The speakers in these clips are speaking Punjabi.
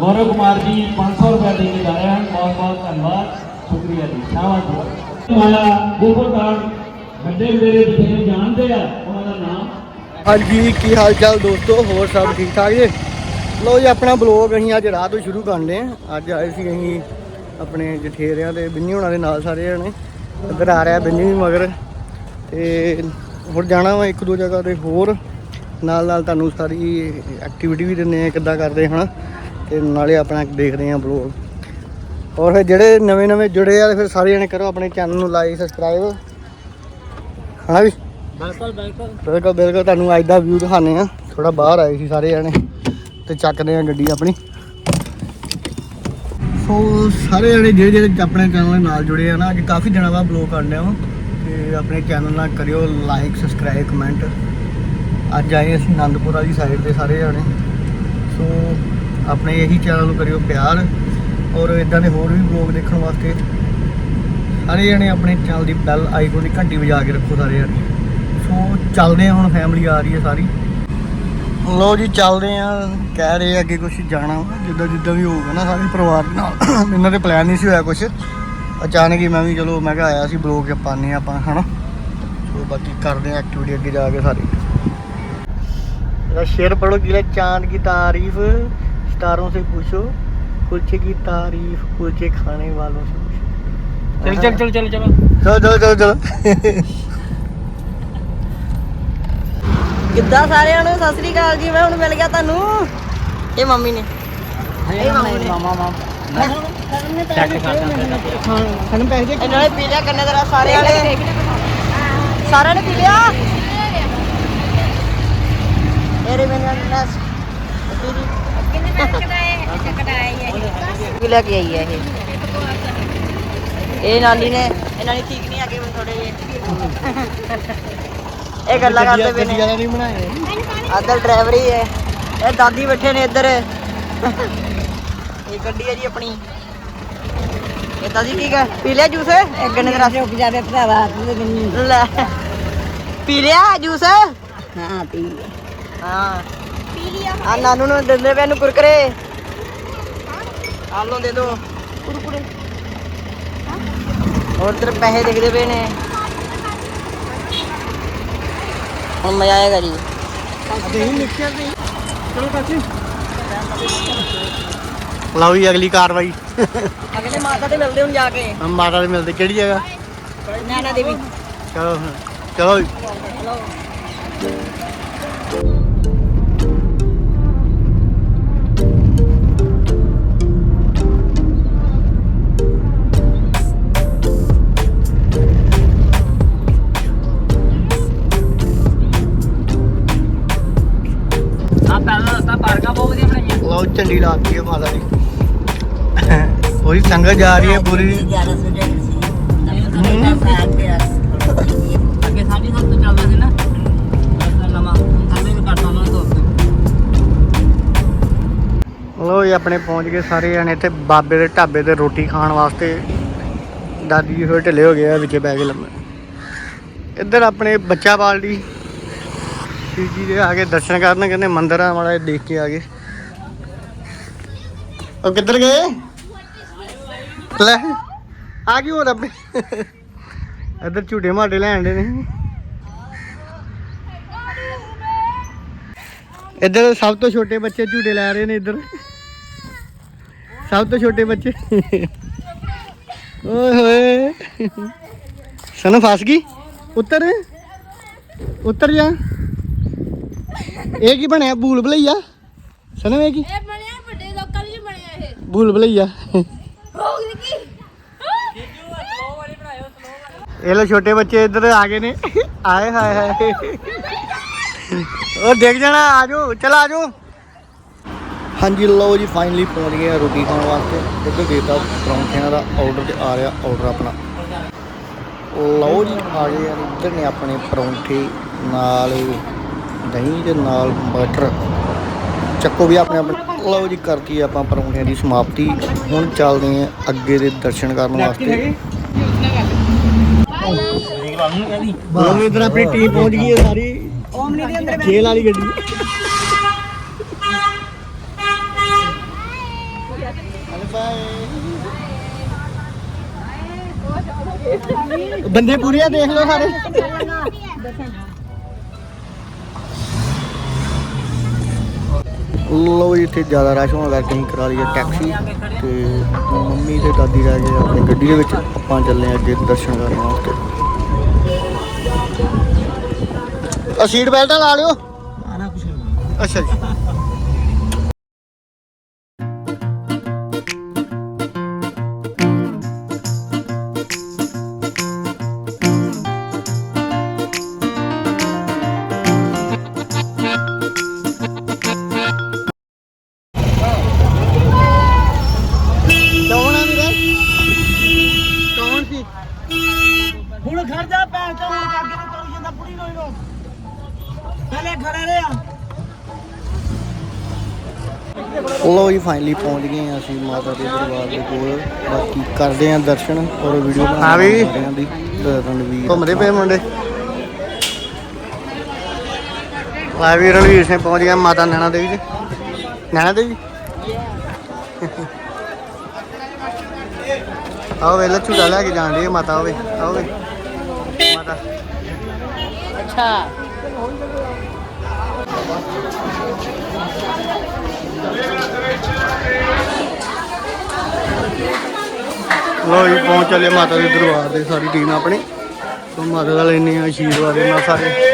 ਗੌਰਵ ਕੁਮਾਰ ਜੀ 500 ਰੁਪਏ ਦੇ ਕੇ ਜਾ ਰਹੇ ਹਨ। ਬਹੁਤ ਬਹੁਤ ਧੰਨਵਾਦ। ਸ਼ੁਕਰੀਆ ਜੀ। ਸ਼ਾਬਾਸ਼ ਜੀ। ਮਾਇਆ ਗੋਪਾਲ ਵੱਡੇ ਮੇਰੇ ਬਥੇਰੇ ਜਾਣਦੇ ਆ, ਉਹਨਾਂ ਦਾ ਨਾਮ? ਹਾਂਜੀ, ਕੀ ਹਾਲ ਚਾਲ ਦੋਸਤੋ? ਹੋਰ ਸਭ ਠੀਕ ਠਾਕ ਜੀ? ਲੋ ਜੀ, ਆਪਣਾ ਬਲੌਗ ਅਸੀਂ ਅੱਜ ਰਾਤ ਤੋਂ ਸ਼ੁਰੂ ਕਰਨੇ ਆ ਅੱਜ ਆਏ ਸੀ ਅਸੀਂ ਆਪਣੇ ਜਠੇਰਿਆਂ ਦੇ, ਬਿੰਨੀ ਹੋਣਾ ਦੇ ਨਾਲ ਸਾਰੇ ਜਣੇ। ਇੱਧਰ ਆ ਰਿਹਾ ਬਿੰਨੀ ਵੀ ਮਗਰ। ਤੇ ਹੁਣ ਜਾਣਾ ਵਾ ਇੱਕ ਦੋ ਜਗ੍ਹਾ ਤੇ ਹੋਰ। ਨਾਲ ਨਾਲ ਤੁਹਾਨੂੰ ਸਾਰੀ ਐਕਟੀਵਿਟੀ ਵੀ ਦਿੰਦੇ ਆ ਕਿੱਦਾਂ ਕਰਦੇ, ਹਨ? ਤੇ ਨਾਲੇ ਆਪਣਾ ਦੇਖਦੇ ਆ ਬਲੌਗ ਔਰ ਫਿਰ ਜਿਹੜੇ ਨਵੇਂ ਨਵੇਂ ਜੁੜੇ ਆ ਫਿਰ ਸਾਰੇ ਜਣੇ ਕਰੋ ਆਪਣੇ ਚੈਨਲ ਨੂੰ ਲਾਈਕ ਸਬਸਕ੍ਰਾਈਬ ਹਨਾ ਵੀ? ਬਿਲਕੁਲ ਬਿਲਕੁਲ। ਬਿਲਕੁਲ ਬਿਲਕੁਲ। ਤੁਹਾਨੂੰ ਅੱਜ ਦਾ ਵਿਊ ਦਿਖਾਣੇ ਆ ਥੋੜਾ ਬਾਹਰ ਆਏ ਸੀ ਸਾਰੇ ਜਣੇ ਤੇ ਚੱਕਦੇ ਆ ਗੱਡੀ ਆਪਣੀ। ਸੋ ਸਾਰੇ ਜਣੇ ਜਿਹੜੇ ਜਿਹੜੇ ਆਪਣੇ ਚੈਨਲ ਨਾਲ ਜੁੜੇ ਆ ਨਾ ਅੱਜ ਕਾਫੀ ਦਿਨਾਂ ਬਾਅਦ ਬਲੌਗ ਕਰਨ ਵਾਂ ਤੇ ਆਪਣੇ ਚੈਨਲ ਨਾਲ ਕਰਿਓ ਲਾਈਕ ਸਬਸਕ੍ਰਾਈਬ ਕਮੈਂਟ ਅੱਜ ਆਏ ਅਸੀਂ ਆਨੰਦਪੁਰਾ ਦੀ ਸਾਈਡ ਤੇ ਸਾਰੇ ਜਣੇ। ਸੋ ਆਪਣੇ ਇਹੀ ਚੈਨਲ ਨੂੰ ਕਰਿਓ ਪਿਆਰ ਔਰ ਇਦਾਂ ਦੇ ਹੋਰ ਵੀ ਵਲੌਗ ਦੇਖਣ ਵਾਸਤੇ ਸਾਰੇ ਜਣੇ ਆਪਣੇ ਚੈਨਲ ਦੀ ਬੈਲ ਆਈਕਨ ਦੀ ਘੰਟੀ ਵਜਾ ਕੇ ਰੱਖੋ ਸਾਰੇ ਜਣੇ। ਸੋ ਚੱਲਦੇ ਆ ਹੁਣ ਫੈਮਿਲੀ ਆ ਰਹੀ ਹੈ ਸਾਰੀ। ਲੋ ਜੀ, ਚੱਲਦੇ ਆ ਕਹਿ ਰਹੇ ਅੱਗੇ ਕੁਛ ਜਾਣਾ ਜਿੱਦਾਂ ਜਿੱਦਾਂ ਵੀ ਹੋਊਗਾ ਨਾ ਸਾਰੇ ਪਰਿਵਾਰ ਨਾਲ। ਇਹਨਾਂ ਦੇ ਪਲਾਨ ਨਹੀਂ ਸੀ ਹੋਇਆ ਕੁਛ। ਅਚਾਨਕ ਹੀ ਮੈਂ ਵੀ ਚਲੋ, ਮੈਂ ਕਿਹਾ ਆਇਆ ਸੀ ਬਲੌਗ ਕੇ ਪਾਣੇ ਆਪਾਂ, ਹਨਾ? ਸੋ ਬਾਕੀ ਕਰਦੇ ਆ ਐਕਟੀਵਿਟੀ ਅੱਗੇ ਜਾ ਕੇ ਸਾਰੀ। ਇਹਦਾ ਸ਼ੇਰ ਪੜੋ ਜਿਹੜਾ ਚਾਂਦ ਕੀ ਤਾਰੀਫ। सितारों से पूछो कुलचे की तारीफ कुलचे खाने वालों से पूछो ਚਲ ਚਲ ਚਲ ਚਲ ਚਲ ਚਲੋ ਚਲੋ ਚਲੋ ਚਲੋ ਕਿੱਦਾਂ ਸਾਰਿਆਂ ਨੂੰ ਸਤਿ ਸ੍ਰੀ ਅਕਾਲ ਜੀ ਮੈਂ ਹੁਣ ਮਿਲ ਗਿਆ ਤੁਹਾਨੂੰ ਇਹ ਮੰਮੀ ਨੇ ਇਹ ਮੰਮੀ ਨੇ ਮਾਮਾ ਮਾਮਾ ਚੈੱਕ ਕਰ ਸਾਨੂੰ ਪੈਸੇ ਦੇ ਇਹਨਾਂ ਨੇ ਪੀ ਲਿਆ ਕੰਨੇ ਤੇਰਾ ਸਾਰਿਆਂ ਨੇ ਸਾਰਿਆਂ ਨੇ ਪੀ ਲਿਆ ਮੇਰੇ ਮੈਨੂੰ ਨਸ ਕੀ ਲੈ ਕੇ ਆਈ ਹੈ ਇਹ। ਇਹ ਨਾਨੀ ਨੇ ਇਹਨਾਂ ਨੇ ਠੀਕ ਨਹੀਂ ਆਗੇ ਥੋੜੇ ਜਿਹੇ। ਇਹ ਗੱਲਾਂ ਕਰਦੇ ਪਏ ਨੇ। ਨਹੀਂ ਬਣਾਏ ਆਦਰ ਡਰਾਈਵਰ ਹੀ। ਹੈ ਇਹ ਦਾਦੀ ਬੈਠੇ ਨੇ ਇੱਧਰ। ਇਹ ਗੱਡੀ ਹੈ ਜੀ ਆਪਣੀ। ਇਹ ਦਾਦੀ ਕੀ ਕਰ ਪੀ ਲਿਆ ਜੂਸ? ਇੱਕ ਗੰਨੇ ਦਾ ਰਸ ਰੁਕ ਜਾਵੇ ਭਰਾਵਾ ਲੈ। ਪੀ ਲਿਆ ਜੂਸ? ਹਾਂ ਪੀ ਲਿਆ। ਹਾਂ। ਆ ਨਾਨੂ ਨੂੰ ਦਿੰਦੇ ਪਏ ਨੂੰ ਕੁਰਕਰੇ। ਨੂੰ ਦੇ ਦੋ। ਕੁਰਕਰੇ ਹੋਰ ਤੇਰੇ ਪੈਸੇ ਦਿਖਦੇ ਪਏ ਨੇ। ਹੁਣ ਮਜ਼ਾ ਆਏਗਾ ਜੀ। ਲਓ ਜੀ ਅਗਲੀ ਕਾਰਵਾਈ। ਅਗਲੇ ਮਾਤਾ ਤੇ ਮਿਲਦੇ ਹੁਣ ਜਾ ਕੇ। ਹਮ ਮਾਤਾ ਦੇ ਮਿਲਦੇ। ਕਿਹੜੀ ਜਗ੍ਹਾ? ਨੈਣਾ ਦੇਵੀ। ਚਲੋ ਚਲੋ। ਝੰਡੀ ਲਾਤੀ ਹੈ ਮਾਤਾ ਦੀ ਪੂਰੀ ਸੰਗਤ ਜਾ ਰਹੀ ਹੈ ਪੂਰੀ। ਅੱਗੇ ਸਾਡੀ ਸਭ ਤੋਂ ਚੱਲਦਾ ਸੀ ਨਾ। ਰਸਤਾ ਨਵਾਂ ਹੁਣ ਥੱਲੇ ਵੀ ਕਰਤਾ ਉਹਨਾਂ ਨੇ ਦੋਸਤ ਲਓ ਜੀ ਆਪਣੇ ਪਹੁੰਚ ਗਏ ਸਾਰੇ ਜਣੇ ਇੱਥੇ ਬਾਬੇ ਦੇ ਢਾਬੇ ਤੇ ਰੋਟੀ ਖਾਣ ਵਾਸਤੇ। ਦਾਦੀ ਜੀ ਹੋਏ ਢਿੱਲੇ ਹੋ ਗਏ ਆ ਵਿੱਚੇ ਬੈ ਕੇ ਲੰਮੇ। ਇੱਧਰ ਆਪਣੇ ਬੱਚਾ ਬਾਲਦੀ ਸ਼ਿਵ ਜੀ ਦੇ ਆ ਕੇ ਦਰਸ਼ਨ ਕਰਨ ਕਹਿੰਦੇ ਮੰਦਿਰ ਜਿਹਾ ਦੇਖ ਕੇ ਆ ਗਏ। ਉਹ ਕਿੱਧਰ ਗਏ? ਲੈ, ਆ ਗਈ ਹੋਰ ਆਪਣੇ ਇੱਧਰ ਝੂਟੇ ਮਾਟੇ ਲੈਣ ਦੇ ਨੇ। ਇੱਧਰ ਸਭ ਤੋਂ ਛੋਟੇ ਬੱਚੇ ਝੂਟੇ ਲੈ ਰਹੇ ਨੇ ਇੱਧਰ। ਸਭ ਤੋਂ ਛੋਟੇ ਬੱਚੇ। ਓਏ ਹੋਏ। ਸਨ ਫਸ ਗਈ? ਉੱਤਰ। ਉੱਤਰ ਜਾ। ਇਹ ਕੀ ਬਣਿਆ? ਬੂਲ ਭਲਈਆ? ਸਨ ਇਹ ਕੀ ਇਹ ਬਣਿਆ ਵੱਡੇ ਲੋਕਾਂ ਲਈ ਬਣਿਆ ਇਹ ਭੂਲ ਭਲਈਆ ਇਹ ਲੋ ਛੋਟੇ ਬੱਚੇ ਇੱਧਰ ਆ ਗਏ ਨੇ। ਆਏ ਹਾਏ ਹਾਏ। ਉਹ ਦੇਖ ਜਾਣਾ ਆਜੋ ਚਲ ਆਜੋ ਹਾਂਜੀ, ਲਓ ਜੀ ਫਾਈਨਲੀ ਪਹੁੰਚ ਗਏ ਆ ਰੋਟੀ ਖਾਣ ਵਾਸਤੇ। ਇੱਧਰ ਦੇਤਾ ਪਰੌਂਠਿਆਂ ਦਾ ਆਰਡਰ ਤੇ ਆ ਰਿਹਾ ਆਰਡਰ ਆਪਣਾ। ਲਓ ਜੀ, ਆ ਗਏ ਆ ਇੱਧਰ ਨੇ ਆਪਣੇ ਪਰੌਂਠੇ, ਨਾਲ ਦਹੀਂ ਦੇ ਨਾਲ ਬਟਰ ਚੱਕੋ ਵੀ ਆਪਣੇ ਆਪਣੇ ਲਓ ਜੀ ਕਰਤੀ ਆਪਾਂ ਪਰੌਂਠਿਆਂ ਦੀ ਸਮਾਪਤੀ। ਹੁਣ ਚੱਲਦੇ ਆ ਅੱਗੇ ਦੇ ਦਰਸ਼ਨ ਕਰਨ ਵਾਸਤੇ। ਲਓ ਇਧਰ ਆਪਣੀ ਟੀਮ ਪਹੁੰਚ ਗਈ ਹੈ ਸਾਰੀ। ਓਮਨੀ ਦੇ ਅੰਦਰ ਖੇਲ ਵਾਲੀ ਗੱਡੀ। ਬੰਦੇ ਪੂਰੇ ਆ ਦੇਖ ਲਓ ਸਾਰੇ। ਲੋ ਇੱਥੇ ਜ਼ਿਆਦਾ ਰਸ਼ ਹੋਣ ਕਰਕੇ ਅਸੀਂ ਕਰਾ ਲਈਏ ਟੈਕਸੀ ਤੇ ਮੰਮੀ ਤੇ ਦਾਦੀ ਰਹਿ ਗਏ ਆਪਣੀ ਗੱਡੀ ਦੇ ਵਿੱਚ। ਆਪਾਂ ਚੱਲੇ ਹਾਂ ਅੱਗੇ ਦਰਸ਼ਨ ਕਰਨ ਵਾਸਤੇ। ਆ ਸੀਟ ਬੈਲਟ ਲਾ ਲਿਓ। ਅੱਛਾ ਜੀ। ਲੋ ਜੀ ਫਾਈਨਲੀ ਪਹੁੰਚ ਗਏ ਹਾਂ ਅਸੀਂ ਮਾਤਾ ਦੇ ਦਰਬਾਰ ਦੇ ਕੋਲ। ਬਾਕੀ ਕਰਦੇ ਹਾਂ ਦਰਸ਼ਨ ਔਰ ਵੀਡੀਓ ਬਣਾ ਰਹੇ ਹਾਂ ਦੀ। ਰਣਵੀਰ ਘੁੰਮਦੇ ਪਏ ਮੁੰਡੇ। ਆ ਵੀ ਰਣਵੀਰ ਸਿੰਘ ਪਹੁੰਚ ਗਿਆ ਮਾਤਾ ਨੈਣਾ ਦੇਵੀ ਦੇ। ਨੈਣਾ ਦੇਵੀ? ਆਓ ਵੇ ਲੱਛੂ ਲੈ ਕੇ ਜਾਣ ਦੀ ਮਾਤਾ ਹੋਵੇ ਆਓ ਵੇ ਮਾਤਾ। ਅੱਛਾ। ਲੋ ਜੀ, ਪਹੁੰਚ ਚੱਲੇ ਮਾਤਾ ਦੇ ਦਰਬਾਰ ਦੇ, ਸਾਰੀ ਟੀਮ ਆਪਣੀ। ਸੋ ਮਾਤਾ ਦਾ ਲੈਣੇ ਆ ਆਸ਼ੀਰਵਾਦ ਇਹਨਾਂ ਸਾਰੇ।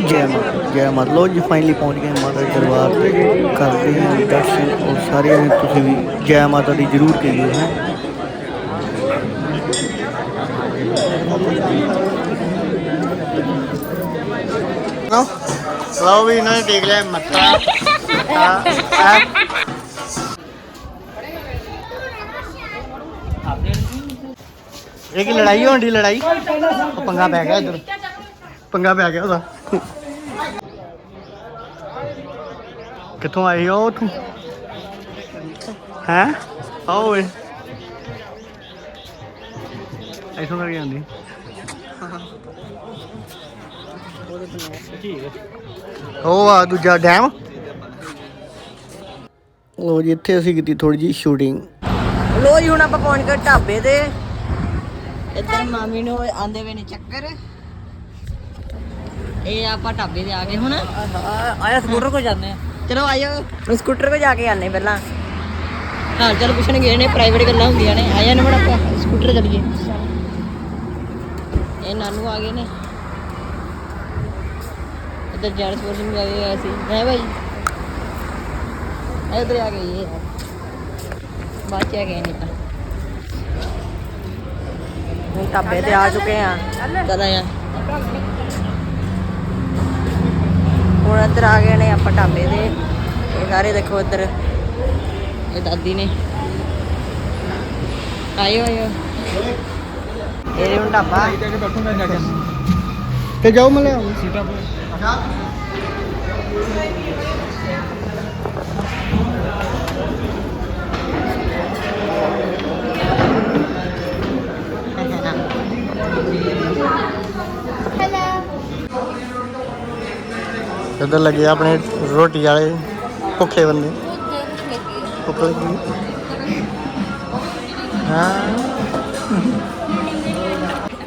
ਜੈ ਮਾਤਾ ਜੈ ਮਾਤਾ ਲੋ ਜੀ ਫਾਈਨਲੀ ਪਹੁੰਚ ਗਏ ਮਾਤਾ ਦੇ ਦਰਬਾਰ ਤੇ। ਕਰਦੇ ਹਾਂ ਦਰਸ਼ਨ। ਔਰ ਸਾਰੇ ਤੁਸੀਂ ਵੀ ਜੈ ਮਾਤਾ ਦੀ ਜਰੂਰ ਕਹੀਏ ਹੈ। ਲਓ। ਵੀ ਇਹਨਾਂ ਨੇ ਦੇਖ ਲਿਆ, ਮੱਥਾ। ਆ ਲੜਾਈ ਹੋਣ ਦੀ ਲੜਾਈ? ਪੰਗਾ ਪੈ ਗਿਆ ਇੱਧਰ। ਪੰਗਾ ਪੈ ਗਿਆ ਉਹਦਾ। ਕਿੱਥੋਂ ਆਏ ਹੋ ਤੂੰ ਹੈ? ਆਓ ਓਏ। ਐਸੋਂ ਕਰੀ ਜਾਂਦੀ। ਉਹ ਆ ਦੂਜਾ ਡੈਮ। ਲੋ ਜੀ ਇੱਥੇ ਅਸੀਂ ਕੀਤੀ ਥੋੜੀ ਜੀ ਸ਼ੂਟਿੰਗ ਲੋ ਜੀ ਹੁਣ ਆਪਾਂ ਪਹੁੰਚ ਗਏ ਢਾਬੇ ਤੇ ਇੱਧਰ ਮਾਮੀ ਨੂੰ ਆਂਦੇ ਵੇ ਨੇ ਚੱਕਰ। ਇਹ ਆਪਾਂ ਢਾਬੇ ਤੇ ਆ ਗਏ ਹੁਣ। ਆਇਆ ਸਕੂਟਰ ਕੋ ਜਾਂਦੇ ਆ। ਚਲੋ ਆਇਓ। ਸਕੂਟਰ ਕੋ ਜਾ ਕੇ ਆਨੇ ਪਹਿਲਾਂ। ਹਾਲ ਚਾਲ ਪੁੱਛਣ ਗਏ ਨੇ ਪ੍ਰਾਈਵੇਟ ਗੱਲਾਂ ਹੁੰਦੀਆਂ ਨੇ। ਆਇਆ ਨਾ ਆਪਾਂ ਸਕੂਟਰ ਚਲੀਏ। ਇਹ ਨਾਨੂ ਆ ਗਏ ਨੇ। ਇੱਧਰ ਜੈਂਟਸ ਪੋਰਸ਼ਨ ਵੀ ਆ ਗਏ ਹੋਏ ਸੀ। ਹੈ ਭਾਈ? ਇੱਧਰ ਆ ਗਏ ਇਹ। ਬਾਅਦ ਚ ਆ ਗਏ ਨਹੀਂ ਤਾਂ। ਹੁਣ ਢਾਬੇ ਤੇ ਆ ਚੁੱਕੇ ਆ। ਕਦ ਆਇਆ। ਹੁਣ ਇੱਧਰ ਆ ਗਏ ਨੇ ਆਪਾਂ ਢਾਬੇ ਤੇ ਇਹ ਸਾਰੇ ਦੇਖੋ ਇੱਧਰ। ਇਹ ਦਾਦੀ ਨੇ। ਆਇਓ ਆਇਓ। ਇਹ ਹੁਣ ਢਾਬਾ। ਤੇ ਜਾਓ ਮੈਂ ਲਿਆਉਂ ਇੱਧਰ ਲੱਗੇ ਆਪਣੇ ਰੋਟੀ ਵਾਲੇ ਭੁੱਖੇ ਬੰਦੇ। ਭੁੱਖ ਲੱਗੀ ਹਾਂ।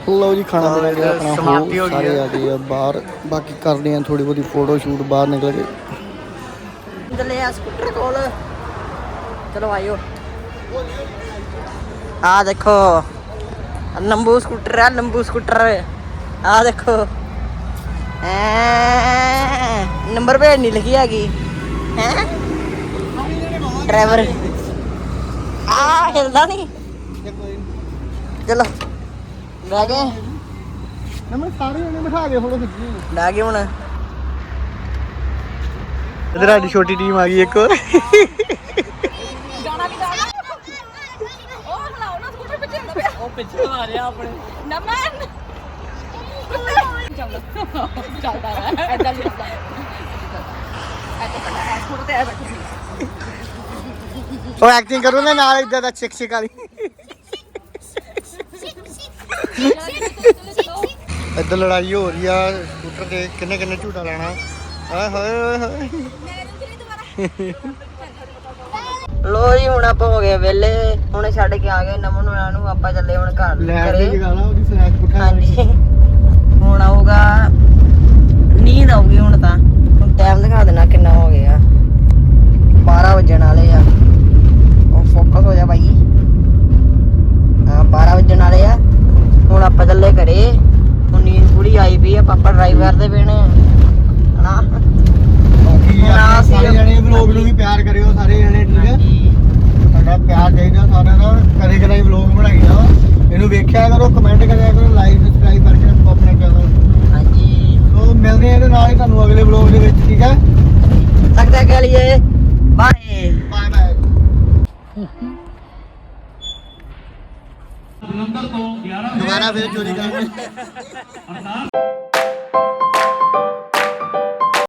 ਲਓ ਜੀ ਖਾਣਾ ਬਣਾ ਗਿਆ ਆਪਣਾ ਹੋ ਸਾਰੇ। ਆ ਗਏ ਆ ਬਾਹਰ। ਬਾਕੀ ਕਰਦੇ ਆ ਥੋੜੀ ਬਹੁਤੀ ਫੋਟੋ ਸ਼ੂਟ ਬਾਹਰ ਨਿਕਲ ਕੇ। ਚੱਲੇ ਆ ਸਕੂਟਰ ਕੋਲ। ਚਲੋ ਆਇਓ। ਆ ਦੇਖੋ। ਲੰਬੂ ਸਕੂਟਰ ਆ ਲੰਬੂ ਸਕੂਟਰ ਆ ਦੇਖੋ। ਐ ਨੰਬਰ ਪਲੇਟ ਨਹੀਂ ਲਿਖੀ ਹੈਗੀ। ਹੈ? ਡਰਾਈਵਰ। ਆ ਹਿਲਦਾ ਨਹੀਂ। ਚਲੋ। ਬਹਿ ਗਏ। ਨਮਨ ਸਾਰੇ ਜਣੇ ਬਿਠਾ ਕੇ ਫੋਟੋ ਖਿੱਚੀ ਬਹਿ ਗਏ ਹੁਣ। ਇਧਰ ਸਾਡੀ ਛੋਟੀ ਟੀਮ ਆ ਗਈ ਇੱਕ ਹੋਰ। ਉਹ ਖਲਾਓ ਨਾ ਸਕੂਟਰ ਪਿੱਛੇ ਹੁੰਦਾ ਪਿਆ। ਉਹ ਪਿੱਛੇ ਮਾਰਿਆ ਆਪਣੇ। ਨਮਨ। ਚੱਲਦਾ ਚੱਲਦਾ ਹੈ ਐਦਾਂ ਨਹੀਂ ਹੁੰਦਾ ਐਦਾਂ ਸਕੂਟਰ ਤੇ ਆ ਬੈਠੀ ਉਹ ਐਕਟਿੰਗ ਕਰੋ ਨਾ ਨਾਲ ਇਦਾਂ ਦਾ ਚਿਕ ਚਿਕ ਵਾਲੀ ਇੱਧਰ ਲੜਾਈ ਹੋ ਰਹੀ ਆ ਸਕੂਟਰ ਤੇ ਕਿੰਨੇ ਕਿੰਨੇ ਝੂਟਾ ਲੈਣਾ ਆਏ ਹਾਏ ਹਾਏ ਹਾਏ ਲੋ ਜੀ ਹੁਣ ਆਪਾਂ ਹੋ ਗਏ ਵਿਹਲੇ। ਹੁਣੇ ਛੱਡ ਕੇ ਆ ਗਏ ਨਮਨ ਨੂੰ ਆਪਾਂ ਚੱਲੇ ਹੁਣ ਘਰ। ਲੈ ਕੇ ਜਗਾਲਾ ਉਹਦੀ ਸਨੈਕ ਪੁੱਠਾ ਹਾਂਜੀ। ਹੁਣ ਆਊਗਾ